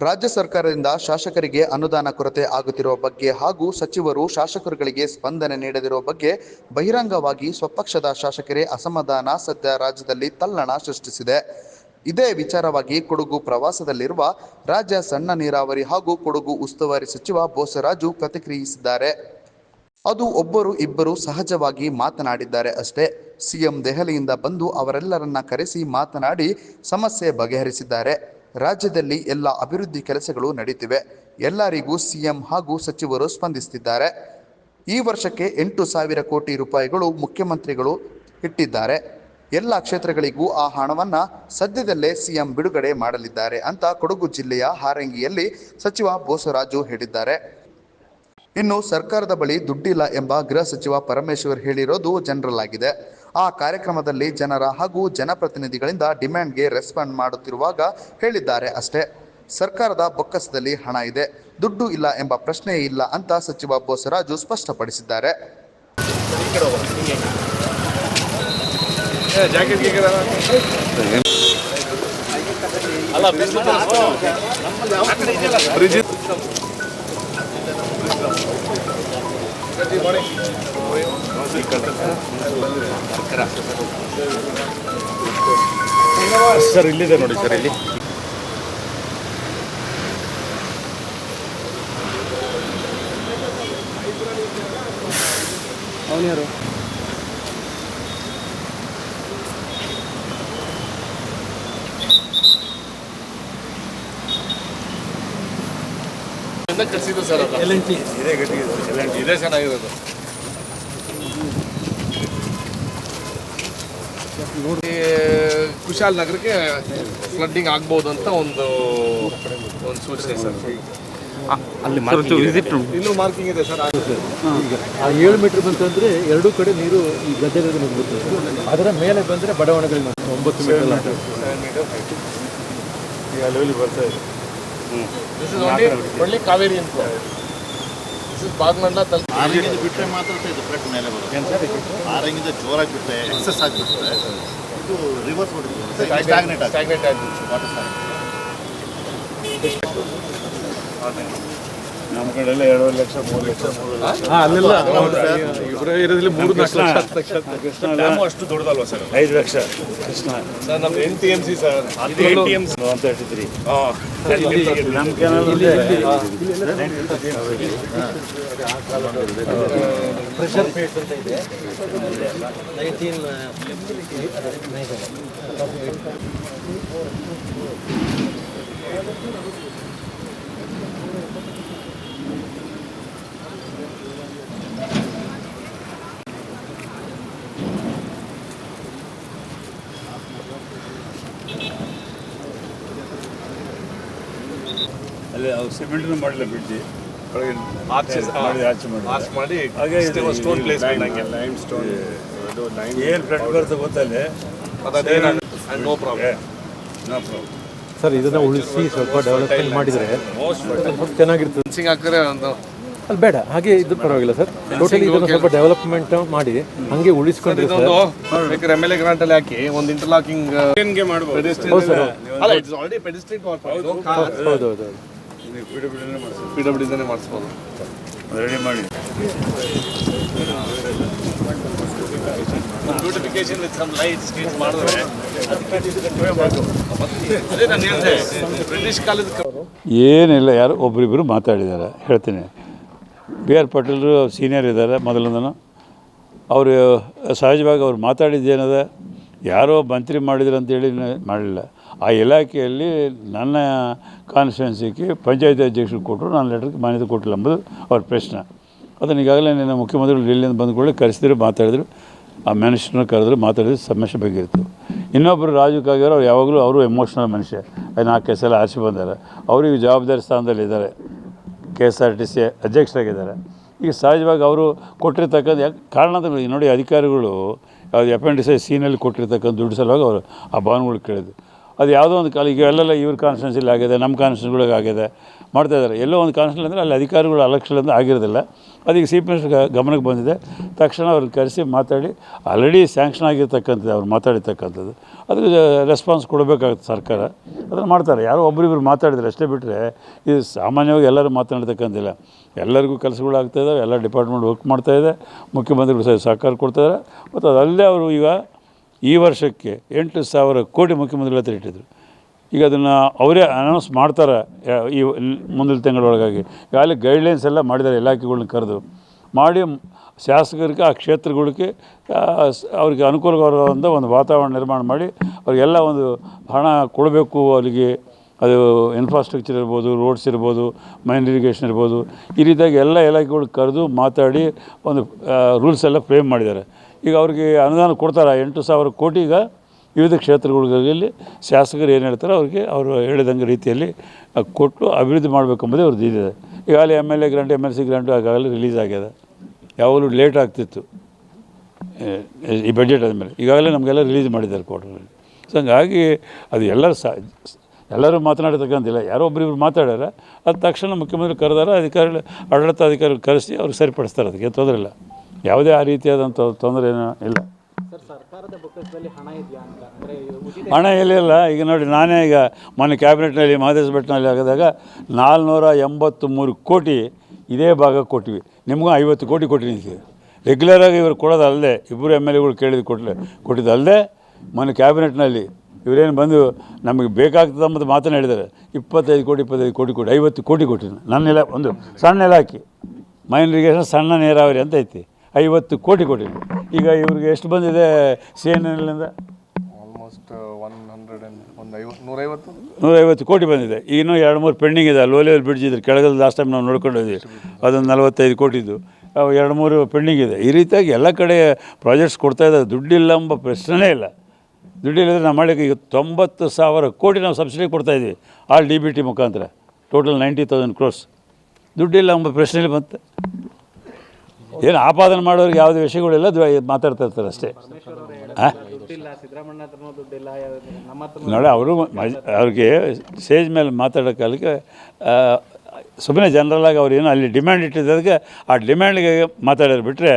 ರಾಜ್ಯ ಸರ್ಕಾರದಿಂದ ಶಾಸಕರಿಗೆ ಅನುದಾನ ಕೊರತೆ ಆಗುತ್ತಿರುವ ಬಗ್ಗೆ ಹಾಗೂ ಸಚಿವರು ಶಾಸಕರುಗಳಿಗೆ ಸ್ಪಂದನೆ ನೀಡದಿರುವ ಬಗ್ಗೆ ಬಹಿರಂಗವಾಗಿ ಸ್ವಪಕ್ಷದ ಶಾಸಕರೇ ಅಸಮಾಧಾನ ಸದ್ಯ ರಾಜ್ಯದಲ್ಲಿ ತಲ್ಲಣ ಸೃಷ್ಟಿಸಿದೆ. ಇದೇ ವಿಚಾರವಾಗಿ ಕೊಡಗು ಪ್ರವಾಸದಲ್ಲಿರುವ ರಾಜ್ಯ ಸಣ್ಣ ನೀರಾವರಿ ಹಾಗೂ ಕೊಡಗು ಉಸ್ತುವಾರಿ ಸಚಿವ ಬೋಸರಾಜು ಪ್ರತಿಕ್ರಿಯಿಸಿದ್ದಾರೆ. ಅದು ಒಬ್ಬರು ಇಬ್ಬರು ಸಹಜವಾಗಿ ಮಾತನಾಡಿದ್ದಾರೆ ಅಷ್ಟೇ. ಸಿಎಂ ದೆಹಲಿಯಿಂದ ಬಂದು ಅವರೆಲ್ಲರನ್ನ ಕರೆಸಿ ಮಾತನಾಡಿ ಸಮಸ್ಯೆ ಬಗೆಹರಿಸಿದ್ದಾರೆ. ರಾಜ್ಯದಲ್ಲಿ ಎಲ್ಲ ಅಭಿವೃದ್ಧಿ ಕೆಲಸಗಳು ನಡೆಯುತ್ತಿವೆ ಎಲ್ಲರಿಗೂ ಸಿಎಂ ಹಾಗೂ ಸಚಿವರು ಸ್ಪಂದಿಸುತ್ತಿದ್ದಾರೆ. ಈ ವರ್ಷಕ್ಕೆ ಎಂಟು ಸಾವಿರ ಕೋಟಿ ರೂಪಾಯಿಗಳು ಮುಖ್ಯಮಂತ್ರಿಗಳು ಇಟ್ಟಿದ್ದಾರೆ. ಎಲ್ಲ ಕ್ಷೇತ್ರಗಳಿಗೂ ಆ ಹಣವನ್ನು ಸದ್ಯದಲ್ಲೇ ಸಿಎಂ ಬಿಡುಗಡೆ ಮಾಡಲಿದ್ದಾರೆ ಅಂತ ಕೊಡಗು ಜಿಲ್ಲೆಯ ಹಾರಂಗಿಯಲ್ಲಿ ಸಚಿವ ಬೋಸರಾಜು ಹೇಳಿದ್ದಾರೆ. ಇನ್ನು ಸರ್ಕಾರದ ಬಳಿ ದುಡ್ಡಿಲ್ಲ ಎಂಬ ಗೃಹ ಸಚಿವ ಪರಮೇಶ್ವರ್ ಹೇಳಿರೋದು ಜನರಲ್ ಆಗಿದೆ. ಆ ಕಾರ್ಯಕ್ರಮದಲ್ಲಿ ಜನರ ಹಾಗೂ ಜನಪ್ರತಿನಿಧಿಗಳಿಂದ ಡಿಮ್ಯಾಂಡ್ಗೆ ರೆಸ್ಪಾಂಡ್ ಮಾಡುತ್ತಿರುವಾಗ ಹೇಳಿದ್ದಾರೆ ಅಷ್ಟೇ. ಸರ್ಕಾರದ ಬೊಕ್ಕಸದಲ್ಲಿ ಹಣ ಇದೆ, ದುಡ್ಡು ಇಲ್ಲ ಎಂಬ ಪ್ರಶ್ನೆಯೇ ಇಲ್ಲ ಅಂತ ಸಚಿವ ಬೋಸರಾಜು ಸ್ಪಷ್ಟಪಡಿಸಿದ್ದಾರೆ. ಅಲ್ಲ ಸರ್ ಇಲ್ಲಿದೆ ನೋಡಿ ಸರ್ ಇಲ್ಲಿ. ಅವನ್ಯಾರು ಕಟ್ಸಿದ್ದು ಸರ್ ಟಿ ಇದೇ ಗಟ್ಟಿ ಇದೇ ಚೆನ್ನಾಗಿರೋದು ನೋಡಿ ಕುಶಾಲ್ ನಗರಕ್ಕೆ ಫ್ಲಡ್ಡಿಂಗ್ ಆಗ್ಬೋದು ಅಂತ ಒಂದು ಒಂದು ಸೂಚನೆ ಸರ್. ಅಲ್ಲಿ ಇಲ್ಲೂ ಮಾರ್ಕಿಂಗ್ ಇದೆ ಸರ್ ಆ ಏಳು ಮೀಟರ್ ಬಂತಂದ್ರೆ ಎರಡೂ ಕಡೆ ನೀರು ಈ ಗದ್ದೆಗಳಿಗೆ ನುಗ್ಗುತ್ತೆ ಅದರ ಮೇಲೆ ಬಂದರೆ ಬಡಾವಣೆಗಳಿಗೆ. ಒಂಬತ್ತು ಮೀಟರ್ ಬರ್ತಾ ಇದೆ. ಓನ್ಲಿ ಒಳ್ಳೆ ಕಾವೇರಿ ಅಂತ ದಿಸ್ ಇಸ್ ಬಾಗ್ಮಂಡ್ಲ ತಲ್ ಆರಂಗಿಂದ ಬಿಟ್ಟರೆ ಮಾತ್ರ ಇದು ಫ್ಲಡ್ ಮೇಲೆ ಬರುತ್ತೆ. ಆರಂಗಿಂದ ಜೋರಾಗಿ ಬಿಟ್ಟರೆ ಎಕ್ಸಸ್ ಆಗಿಬಿಟ್ರೆ ಇದು ರಿವರ್ಸ್ ಸ್ಟಾಗ್ನೆಟ್ ಆಗುತ್ತೆ ಸ್ಟಾಗ್ನೇಟ್ ಆಗುತ್ತೆ ವಾಟರ್ ನಮ್ಮ ಕಡೆ ಎಲ್ಲ ಎರಡೂವರೆ ಲಕ್ಷ ಮೂರು ಲಕ್ಷ ಮೂರು ಲಕ್ಷ. ಅಲ್ಲೆಲ್ಲ ಇಬ್ಬರೇ ಇರೋದ್ರಲ್ಲಿ ಮೂರು ಲಕ್ಷ ಕೃಷ್ಣ ಡ್ಯಾಮು ಅಷ್ಟು ದೊಡ್ಡದಲ್ವಾ ಸರ್ ಐದು ಲಕ್ಷ ಕೃಷ್ಣ. ಸರ್ ನಮ್ಮ N T M C sir. One thirty three ನಮ್ಮ ಕೆನಲ್ ಪ್ರೆಷರ್ ಪೇಟ್ ಅಂತ ಇದೆ. ನೈನ್ಟೀನ್ ಅಲ್ಲಿ ಅವ್ರು ಸಿಮೆಂಟ್ನು ಮಾಡಿಲ್ಲ ಒಳಗೆ ಆರ್ಚ್ ಮಾಡಿ ಆಚೆ ಮಾಡಿ ಆರ್ಚ್ ಮಾಡಿ ಹಾಗೆ ಸ್ಟೋನ್ ಪ್ಲೇಸ್ ಲೈಮ್ ಸ್ಟೋನ್ ಏನು ಫ್ಲಡ್ ಬರುತ್ತೆ ಗೊತ್ತಲ್ಲಿ? No problem no problem sir ಇದನ್ನ ಉಳಿಸಿ ಸ್ವಲ್ಪ ಡೆವಲಪ್ಮೆಂಟ್ ಮಾಡಿದರೆ ಸ್ವಲ್ಪ ಚೆನ್ನಾಗಿರ್ತದೆ. ಫೆನ್ಸಿಂಗ್ ಹಾಕಿದ್ರೆ ಒಂದು ಅಲ್ಲಿ ಬೇಡ ಹಾಗೆ ಇದು ಪರವಾಗಿಲ್ಲ ಸರ್. ಟೋಟಲಿ ಇದನ್ನು ಸ್ವಲ್ಪ ಡೆವಲಪ್ಮೆಂಟ್ ಮಾಡಿ ಹಂಗೆ ಉಳಿಸ್ಕೊಂಡ್ರೆ ಸರ್ ಬೇಕಾದ್ರೆ ಎಂ ಎಲ್ ಎ ಗ್ರಾಂಟ್ ಅಲ್ಲಿ ಹಾಕಿ ಒಂದು ಇಂಟರ್ಲಾಕಿಂಗ್ ಏನ್ಗೆ ಸರ್. ಅಲ್ಲ ಇಟ್ಸ್ ಆಲ್ರೆಡಿ ಪೆಡಿಸ್ಟ್ರಿ ಹೌದು ಹೌದು ಹೌದು. ಬಿಡು ಬಿಡನೆ ಮಾಡಿಸ್ಬೋದು ಪಿ ಡಬ್ಲ್ಯೂ ಮಾಡಿಸ್ಬೋದು. ರೆಡಿ ಮಾಡಿ. Beautification with some lights screens ಮಾಡಿದ್ರೆ ಅದೇ ನಾನು ಹೇಳಿದೆ ಬ್ರಿಟಿಷ್ ಕಾಲದ ಏನಿಲ್ಲ ಯಾರು ಒಬ್ಬರಿಬ್ಬರು ಮಾತಾಡಿದ್ದಾರೆ. ಹೇಳ್ತೀನಿ. ಬಿ ಆರ್ ಪಾಟೀಲ್ರು ಸೀನಿಯರ್ ಇದ್ದಾರೆ ಮೊದಲಿಂದನೂ. ಅವರು ಸಹಜವಾಗಿ ಅವ್ರು ಮಾತಾಡಿದ್ದೇನದ ಯಾರೋ ಮಂತ್ರಿ ಮಾಡಿದ್ರು ಅಂತೇಳಿ ಮಾಡಲಿಲ್ಲ. ಆ ಇಲಾಖೆಯಲ್ಲಿ ನನ್ನ ಕಾನ್ಸ್ಟಿಟ್ಯೂನ್ಸಿಗೆ ಪಂಚಾಯತಿ ಅಧ್ಯಕ್ಷರು ಕೊಟ್ಟರು, ನಾನು ಲೆಟರ್ಗೆ ಮಾನ್ಯತೆ ಕೊಟ್ಟಿಲ್ಲ ಎಂಬುದು ಅವ್ರ ಪ್ರಶ್ನೆ. ಅದನ್ನು ಈಗಾಗಲೇ ನಿನ್ನ ಮುಖ್ಯಮಂತ್ರಿಗಳು ಇಲ್ಲಿಂದ ಬಂದ ಕೂಡಲೇ ಕರೆಸಿದ್ರು, ಮಾತಾಡಿದ್ರು. ಆ ಮನುಷ್ಯನ ಕರೆದ್ರು, ಮಾತಾಡಿದ್ರು ಸಮಸ್ಯೆ ಬಗ್ಗೆ ಇತ್ತು. ಇನ್ನೊಬ್ಬರು ರಾಜು ಅವ್ರು ಯಾವಾಗಲೂ ಅವರು ಎಮೋಷ್ನಲ್ ಮನುಷ್ಯ. ನಾಲ್ಕು ಕೇಸೆಲ್ಲ ಆರಿಸಿ ಬಂದಾರೆ. ಅವರಿಗೆ ಜವಾಬ್ದಾರಿ ಸ್ಥಾನದಲ್ಲಿ ಇದ್ದಾರೆ. K S R T C ಅಧ್ಯಕ್ಷರಾಗಿದ್ದಾರೆ. ಈಗ ಸಹಜವಾಗಿ ಅವರು ಕೊಟ್ಟಿರ್ತಕ್ಕಂಥ, ಯಾಕೆ ಕಾರಣಗಳು ನೋಡಿ ಅಧಿಕಾರಿಗಳು ಯಾವುದು ಅಪೆಂಡಿಸೈಸ್ ಸೀನಲ್ಲಿ ಕೊಟ್ಟಿರ್ತಕ್ಕಂಥ ದುಡ್ಡು ಸಲುವಾಗಿ ಅವರು ಆ ಬಾನುಗಳು ಕೇಳಿದ್ರು. ಅದು ಯಾವುದೋ ಒಂದು ಕಾಲ ಈಗ ಎಲ್ಲೆಲ್ಲ ಇವ್ರ ಕಾನ್ಸ್ಟಿಟ್ಯೂನ್ಸಿಲಿ ಆಗಿದೆ, ನಮ್ಮ ಕಾನ್ಸ್ಟಿಟ್ಯೂನ್ಸಿಗಳಿಗೆ ಆಗಿದೆ, ಮಾಡ್ತಾ ಇದ್ದಾರೆ. ಎಲ್ಲೋ ಒಂದು ಕಾನ್ಸ್ಟಿಟ್ಯೂನ್ಸಿ ಅಂದರೆ ಅಲ್ಲಿ ಅಧಿಕಾರಿಗಳು ಅಲಕ್ಷ್ಯದಿಂದ ಆಗಿರೋದಿಲ್ಲ. ಅದೀಗ ಚೀಫ್ ಮಿನಿಸ್ಟರ್ ಗಮನಕ್ಕೆ ಬಂದಿದೆ. ತಕ್ಷಣ ಅವ್ರನ್ನ ಕರೆಸಿ ಮಾತಾಡಿ ಆಲ್ರೆಡಿ ಸ್ಯಾಂಕ್ಷನ್ ಆಗಿರ್ತಕ್ಕಂಥದ್ದು, ಅವ್ರು ಮಾತಾಡಿರ್ತಕ್ಕಂಥದ್ದು. ಅದಕ್ಕೆ ರೆಸ್ಪಾನ್ಸ್ ಕೊಡಬೇಕಾಗುತ್ತೆ ಸರ್ಕಾರ. ಅದನ್ನು ಮಾಡ್ತಾರೆ. ಯಾರೋ ಒಬ್ಬರಿಬ್ಬರು ಮಾತಾಡಿದ್ರೆ ಅಷ್ಟೇ ಬಿಟ್ಟರೆ ಇದು ಸಾಮಾನ್ಯವಾಗಿ ಎಲ್ಲರೂ ಮಾತನಾಡ್ತಕ್ಕಂತಿಲ್ಲ. ಎಲ್ಲರಿಗೂ ಕೆಲಸಗಳು ಆಗ್ತಾಯಿದ್ದಾವೆ ಎಲ್ಲ ಡಿಪಾರ್ಟ್ಮೆಂಟ್ ವರ್ಕ್ ಮಾಡ್ತಾಯಿದೆ ಮುಖ್ಯಮಂತ್ರಿಗಳು ಸಹ ಸಹಕಾರ ಕೊಡ್ತಾಯಿದ್ದಾರೆ ಮತ್ತು ಅದಲ್ಲದೆ ಅವರು ಈಗ ಈ ವರ್ಷಕ್ಕೆ ಎಂಟು ಸಾವಿರ ಕೋಟಿ ಮುಖ್ಯಮಂತ್ರಿಗಳ ಹತ್ರ ಇಟ್ಟಿದ್ರು. ಈಗ ಅದನ್ನು ಅವರೇ ಅನೌನ್ಸ್ ಮಾಡ್ತಾರೆ ಈ ಮುಂದಿನ ತಿಂಗಳೊಳಗಾಗಿ. ಅಲ್ಲಿ ಗೈಡ್ಲೈನ್ಸ್ ಎಲ್ಲ ಮಾಡಿದ್ದಾರೆ ಇಲಾಖೆಗಳನ್ನ ಕರೆದು. ಮಾಡಿ ಶಾಸಕರಿಗೆ, ಆ ಕ್ಷೇತ್ರಗಳಿಗೆ ಅವ್ರಿಗೆ ಅನುಕೂಲಕರವಾದ ಒಂದು ವಾತಾವರಣ ನಿರ್ಮಾಣ ಮಾಡಿ, ಅವ್ರಿಗೆಲ್ಲ ಒಂದು ಹಣ ಕೊಡಬೇಕು ಅಲ್ಲಿಗೆ. ಅದು ಇನ್ಫ್ರಾಸ್ಟ್ರಕ್ಚರ್ ಇರ್ಬೋದು ರೋಡ್ಸ್ ಇರ್ಬೋದು ಮೈನ್ ಇರಿಗೇಷನ್ ಇರ್ಬೋದು. ಈ ರೀತಿಯಾಗಿ ಎಲ್ಲ ಇಲಾಖೆಗಳು ಕರೆದು ಮಾತಾಡಿ ಒಂದು ರೂಲ್ಸ್ ಎಲ್ಲ ಫ್ರೇಮ್ ಮಾಡಿದ್ದಾರೆ. ಈಗ ಅವ್ರಿಗೆ ಅನುದಾನ ಕೊಡ್ತಾರೆ ಎಂಟು ಸಾವಿರ ಕೋಟಿ ಈಗ ವಿವಿಧ ಕ್ಷೇತ್ರಗಳಲ್ಲಿ ಶಾಸಕರು ಏನು ಹೇಳ್ತಾರೆ ಅವ್ರಿಗೆ ಅವರು ಹೇಳಿದಂಗೆ ರೀತಿಯಲ್ಲಿ ಕೊಟ್ಟು ಅಭಿವೃದ್ಧಿ ಮಾಡಬೇಕೆಂಬುದೇ ಅವ್ರದ್ದು ಇದಿದೆ ಈಗಾಗಲೇ M L A grant M L C grant ಆಗಾಗಲೇ release ಆಗಿದೆ ಯಾವಾಗಲೂ ಲೇಟ್ ಆಗ್ತಿತ್ತು. ಈ ಬಜೆಟ್ ಆದಮೇಲೆ ಈಗಾಗಲೇ ನಮಗೆಲ್ಲ ರಿಲೀಸ್ ಮಾಡಿದ್ದಾರೆ ಕೋರ್ಟ್ರಲ್ಲಿ ಸೊ ಹಂಗಾಗಿ ಅದು ಎಲ್ಲರೂ ಸಹ ಎಲ್ಲರೂ ಮಾತನಾಡತಕ್ಕಂತಿಲ್ಲ. ಯಾರೋ ಒಬ್ಬರಿಬ್ರು ಮಾತಾಡ್ಯಾರ, ಅದು ತಕ್ಷಣ ಮುಖ್ಯಮಂತ್ರಿ ಕರೆದಾರ, ಅಧಿಕಾರಿಗಳು, ಆಡಳಿತಾಧಿಕಾರಿಗಳು ಕರೆಸಿ ಅವ್ರಿಗೆ ಸರಿಪಡಿಸ್ತಾರೆ. ಅದಕ್ಕೆ ತೊಂದರೆ ಇಲ್ಲ. ಯಾವುದೇ ಆ ರೀತಿಯಾದಂಥ ತೊಂದರೆ ಏನೂ ಇಲ್ಲ. ಹಣ ಇಲ್ಲ ಈಗ ನೋಡಿ ನಾನೇ ಈಗ ಮೊನ್ನೆ ಕ್ಯಾಬಿನೆಟ್ನಲ್ಲಿ ಮಹದೇಶ್ ಭಟ್ನಲ್ಲಿ ಆಗಿದಾಗ ನಾಲ್ನೂರ ಎಂಬತ್ತು ಮೂರು ಕೋಟಿ ಇದೇ ಭಾಗ ಕೊಟ್ವಿ ನಿಮಗೂ ಐವತ್ತು ಕೋಟಿ ಕೊಟ್ಟಿದ್ದೀವಿ ರೆಗ್ಯುಲರಾಗಿ ಇವರು ಕೊಡೋದಲ್ಲದೆ ಇಬ್ಬರು ಎಂ ಎಲ್ ಎಗಳು ಕೇಳಿದ ಕೊಟ್ಟಲೆ ಕೊಟ್ಟಿದ್ದಲ್ಲದೆ ಮೊನ್ನೆ ಕ್ಯಾಬಿನೆಟ್ನಲ್ಲಿ ಇವರೇನು ಬಂದು ನಮಗೆ ಬೇಕಾಗ್ತದೆ ಅಂಬುದು ಮಾತನ್ನು ಹೇಳಿದ್ದಾರೆ. ಇಪ್ಪತ್ತೈದು ಕೋಟಿ ಇಪ್ಪತ್ತೈದು ಕೋಟಿ ಕೊಟ್ಟು ಐವತ್ತು ಕೋಟಿ ಕೊಟ್ಟಿನಿ ನನ್ನ ಇಲಾ ಒಂದು ಸಣ್ಣ ಇಲಾಖೆ ಮೈನ್ ಇರಿಗೇಷನ್ ಸಣ್ಣ ನೀರಾವರಿ ಅಂತ ಐತಿ. ಐವತ್ತು ಕೋಟಿ ಕೋಟಿ ಈಗ ಇವ್ರಿಗೆ ಎಷ್ಟು ಬಂದಿದೆ ಸಿ ಎನ್ ಎಲ್ನಿಂದ ಆಲ್ಮೋಸ್ಟ್ ಒನ್ ಹಂಡ್ರೆಡ್ ಆ್ಯಂಡ್ ಒಂದು ಐವತ್ತು? ನೂರೈವತ್ತು ನೂರೈವತ್ತು ಕೋಟಿ ಬಂದಿದೆ. ಇನ್ನೂ ಎರಡು ಮೂರು ಪೆಂಡಿಂಗ್ ಇದೆ. ಲೋ ಲೆವೆಲ್ ಬ್ರಿಡ್ಜ್ ಇದ್ರೆ ಕೆಳಗಲ್ ಲಾಸ್ಟ್ ಟೈಮ್ ನಾವು ನೋಡ್ಕೊಂಡಿದ್ವಿ ಅದೊಂದು ನಲವತ್ತೈದು ಕೋಟಿದ್ದು. ಅವು ಎರಡು ಮೂರು ಪೆಂಡಿಂಗ್ ಇದೆ. ಈ ರೀತಿಯಾಗಿ ಎಲ್ಲ ಕಡೆ ಪ್ರಾಜೆಕ್ಟ್ಸ್ ಕೊಡ್ತಾ ಇದ್ದಾರೆ. ದುಡ್ಡಿಲ್ಲ ಎಂಬ ಪ್ರಶ್ನೆನೇ ಇಲ್ಲ. ದುಡ್ಡಿಲ್ಲದ್ರೆ ನಮ್ಮ ಮಾಡಲಿಕ್ಕೆ ಈಗ ತೊಂಬತ್ತು ಸಾವಿರ ಕೋಟಿ ನಾವು ಸಬ್ಸಿಡಿ ಕೊಡ್ತಾಯಿದ್ವಿ ಆಲ್ ಡಿ ಬಿ ಟಿ ಮುಖಾಂತರ. ಟೋಟಲ್ ನೈಂಟಿ ತೌಸಂಡ್ ಕ್ರೋಸ್ ದುಡ್ಡಿಲ್ಲ ಎಂಬ ಪ್ರಶ್ನೆಯಲ್ಲಿ ಬಂತು. ಏನು ಆಪಾದನೆ ಮಾಡೋರಿಗೆ ಯಾವುದೇ ವಿಷಯಗಳಿಲ್ಲ ಮಾತಾಡ್ತಾ ಇರ್ತಾರೆ ಅಷ್ಟೇ. ನೋಡಿ ಅವರು ಅವ್ರಿಗೆ ಸ್ಟೇಜ್ ಮೇಲೆ ಮಾತಾಡೋ ಕಾಲಕ್ಕೆ ಸುಮ್ಮನೆ ಜನರಲಾಗಿ ಅವ್ರೇನು ಅಲ್ಲಿ ಡಿಮ್ಯಾಂಡ್ ಇಟ್ಟಿದ್ದಕ್ಕೆ ಆ ಡಿಮ್ಯಾಂಡ್ಗೆ ಮಾತಾಡೋರು ಬಿಟ್ಟರೆ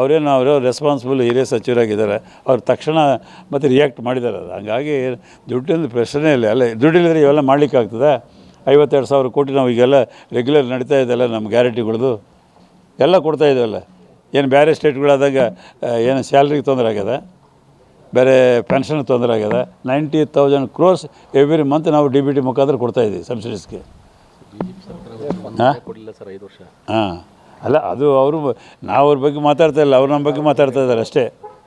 ಅವರೇನು ಅವರು ರೆಸ್ಪಾನ್ಸಿಬಲ್ ಹಿರಿಯ ಸಚಿವರಾಗಿದ್ದಾರೆ ಅವ್ರು ತಕ್ಷಣ ಮತ್ತು ರಿಯಾಕ್ಟ್ ಮಾಡಿದ್ದಾರೆ ಅದು. ಹಂಗಾಗಿ ದುಡ್ಡಿಂದು ಪ್ರಶ್ನೆ ಇಲ್ಲ. ಅಲ್ಲ ದುಡ್ಡಿಲ್ಲದ್ರೆ ಇವೆಲ್ಲ ಮಾಡ್ಲಿಕ್ಕಾಗ್ತದೆ? ಐವತ್ತೆರಡು ಸಾವಿರ ಕೋಟಿ ನಾವು ಈಗೆಲ್ಲ ರೆಗ್ಯುಲರ್ ನಡೀತಾ ಇದೆಲ್ಲ ನಮ್ಮ ಗ್ಯಾರಂಟಿಗಳದು ಎಲ್ಲ ಕೊಡ್ತಾ ಇದ್ದೀವಲ್ಲ ಏನು ಬೇರೆ ಸ್ಟೇಟ್ಗಳಾದಾಗ ಏನು ಸ್ಯಾಲ್ರಿಗೆ ತೊಂದರೆ ಆಗ್ಯದ? ಬೇರೆ ಪೆನ್ಷನ್ ತೊಂದರೆ ಆಗ್ಯದ? Ninety thousand crores every month ನಾವು ಡಿ ಬಿ ಟಿ ಮುಖಾಂತರ ಕೊಡ್ತಾಯಿದ್ದೀವಿ ಸಬ್ಸಿಡೀಸ್ಗೆ. ಹಾಂ? ಸರ್ ಐದು ವರ್ಷ. ಹಾಂ. ಅಲ್ಲ ಅದು ಅವರು ನಾವು ಅವ್ರ ಬಗ್ಗೆ ಮಾತಾಡ್ತಾ ಇಲ್ಲ ಅವ್ರು ನಮ್ಮ ಬಗ್ಗೆ ಮಾತಾಡ್ತಾ ಇದ್ದಾರೆ ಅಷ್ಟೇ.